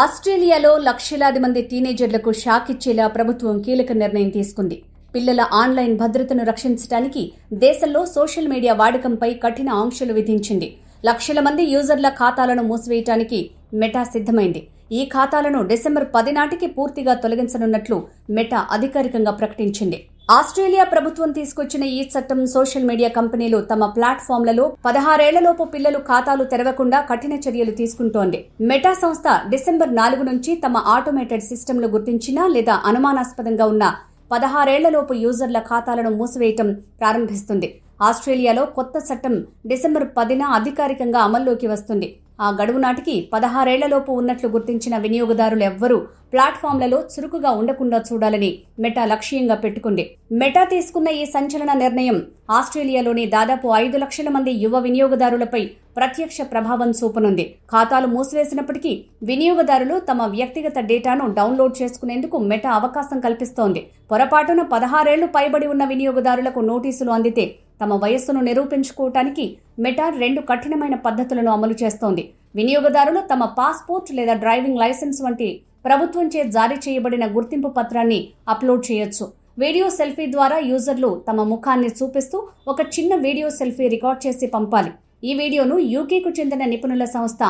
ఆస్ట్రేలియాలో లక్షలాది మంది టీనేజర్లకు షాక్ ఇచ్చేలా ప్రభుత్వం కీలక నిర్ణయం తీసుకుంది. పిల్లల ఆన్లైన్ భద్రతను రక్షించడానికి దేశంలో సోషల్ మీడియా వాడకంపై కఠిన ఆంక్షలు విధించింది. లక్షల మంది యూజర్ల ఖాతాలను మూసివేయటానికి మెటా సిద్ధమైంది. ఈ ఖాతాలను డిసెంబర్ పది నాటికి పూర్తిగా తొలగించనున్నట్లు మెటా అధికారికంగా ప్రకటించింది. ఆస్ట్రేలియా ప్రభుత్వం తీసుకొచ్చిన ఈ చట్టం సోషల్ మీడియా కంపెనీలు తమ ప్లాట్ఫామ్లలో పదహారేళ్ళలోపు పిల్లలు ఖాతాలు తెరవకుండా కఠిన చర్యలు తీసుకుంటోంది. మెటా సంస్థ డిసెంబర్ నాలుగు నుంచి తమ ఆటోమేటెడ్ సిస్టమ్లు గుర్తించిన లేదా అనుమానాస్పదంగా ఉన్న పదహారేళ్ళలోపు యూజర్ల ఖాతాలను మూసివేయటం ప్రారంభిస్తుంది. ఆస్ట్రేలియాలో కొత్త చట్టం డిసెంబర్ పదిన అధికారికంగా అమల్లోకి వస్తుంది. ఆ గడువు నాటికి పదహారేళ్ళలోపు ఉన్నట్లు గుర్తించిన వినియోగదారులు ఎవ్వరూ ప్లాట్ఫామ్లలో చురుకుగా ఉండకుండా చూడాలని మెటా లక్ష్యంగా పెట్టుకుంది. మెటా తీసుకున్న ఈ సంచలన నిర్ణయం ఆస్ట్రేలియాలోని దాదాపు ఐదు లక్షల మంది యువ వినియోగదారులపై ప్రత్యక్ష ప్రభావం చూపనుంది. ఖాతాలు మూసివేసినప్పటికీ వినియోగదారులు తమ వ్యక్తిగత డేటాను డౌన్లోడ్ చేసుకునేందుకు మెటా అవకాశం కల్పిస్తోంది. పొరపాటున పదహారేళ్ళు పైబడి ఉన్న వినియోగదారులకు నోటీసులు అందితే తమ వయస్సును నిరూపించుకోవటానికి మెటార్ రెండు కఠినమైన పద్ధతులను అమలు చేస్తోంది. వినియోగదారులు తమ పాస్పోర్ట్ లేదా డ్రైవింగ్ లైసెన్స్ వంటి ప్రభుత్వంచే జారీ చేయబడిన గుర్తింపు పత్రాన్ని అప్లోడ్ చేయొచ్చు. వీడియో సెల్ఫీ ద్వారా యూజర్లు తమ ముఖాన్ని చూపిస్తూ ఒక చిన్న వీడియో సెల్ఫీ రికార్డ్ చేసి పంపాలి. ఈ వీడియోను యూకేకు చెందిన నిపుణుల సంస్థ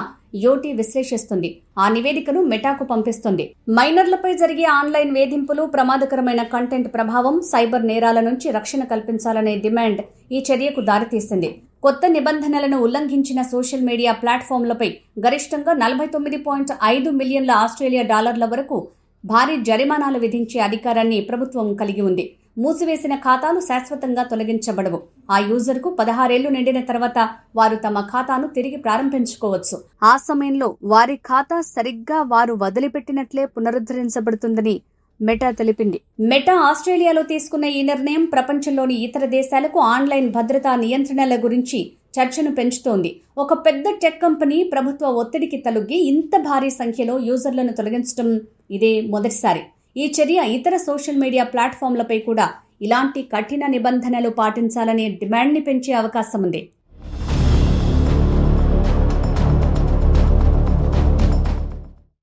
యోటి విశ్లేషిస్తుంది. ఆ నివేదికను మెటాకు పంపిస్తుంది. మైనర్లపై జరిగే ఆన్లైన్ వేధింపులు ప్రమాదకరమైన కంటెంట్ ప్రభావం సైబర్ నేరాల నుంచి రక్షణ కల్పించాలనే డిమాండ్ ఈ చర్యకు దారితీసింది. కొత్త నిబంధనలను ఉల్లంఘించిన సోషల్ మీడియా ప్లాట్ఫామ్లపై గరిష్టంగా నలభై తొమ్మిది పాయింట్ ఐదు మిలియన్ల ఆస్ట్రేలియా డాలర్ల వరకు భారీ జరిమానాలు విధించే అధికారాన్ని ప్రభుత్వం కలిగి ఉంది. మూసివేసిన ఖాతాలు శాశ్వతంగా తొలగించబడవు. ఆ యూజర్కు పదహారేళ్ళు నిండిన తర్వాత వారు తమ ఖాతాను తిరిగి ప్రారంభించుకోవచ్చు. ఆ సమయంలో వారి ఖాతా సరిగ్గా వారు వదిలిపెట్టినట్లే పునరుద్ధరించబడుతుందని మెటా తెలిపింది. మెటా ఆస్ట్రేలియాలో తీసుకున్న ఈ నిర్ణయం ప్రపంచంలోని ఇతర దేశాలకు ఆన్లైన్ భద్రతా నియంత్రణల గురించి చర్చను పెంచుతోంది. ఒక పెద్ద టెక్ కంపెనీ ప్రభుత్వ ఒత్తిడికి తలొగ్గి ఇంత భారీ సంఖ్యలో యూజర్లను తొలగించడం ఇదే మొదటిసారి. ఈ చర్య ఇతర సోషల్ మీడియా ప్లాట్ఫామ్లపై కూడా ఇలాంటి కఠిన నిబంధనలు పాటించాలనే డిమాండ్ని పెంచే అవకాశం ఉంది